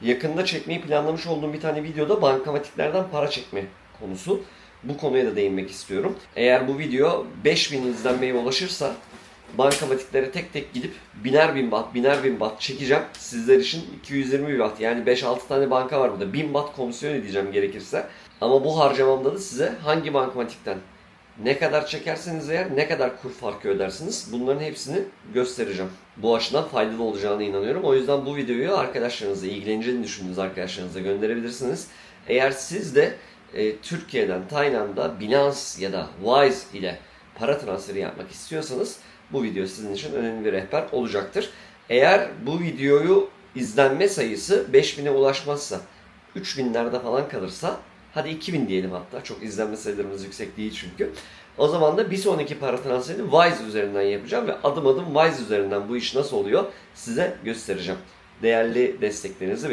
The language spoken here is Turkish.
yakında çekmeyi planlamış olduğum bir tane videoda bankamatiklerden para çekme konusu. Bu konuya da değinmek istiyorum. Eğer bu video 5000 izlenmeye ulaşırsa bankamatiklere tek tek gidip biner bin bat, biner bin bat çekeceğim. Sizler için 220 bin bat yani 5-6 tane banka var burada. 1000 bat komisyon ödeyeceğim gerekirse. Ama bu harcamamda da size hangi bankamatikten ne kadar çekerseniz eğer ne kadar kur farkı ödersiniz bunların hepsini göstereceğim. Bu açıdan faydalı olacağına inanıyorum. O yüzden bu videoyu arkadaşlarınıza, ilgileneceğini düşündüğünüz arkadaşlarınıza gönderebilirsiniz. Eğer siz de e, Türkiye'den Tayland'a Binance ya da Wise ile para transferi yapmak istiyorsanız bu video sizin için önemli bir rehber olacaktır. Eğer bu videoyu izlenme sayısı 5000'e ulaşmazsa 3000'lerde falan kalırsa hadi 2000 diyelim hatta çok izlenme sayılarımız yüksek değil çünkü. O zaman da bir sonraki para transferini Wise üzerinden yapacağım ve adım adım Wise üzerinden bu iş nasıl oluyor size göstereceğim. Değerli desteklerinizi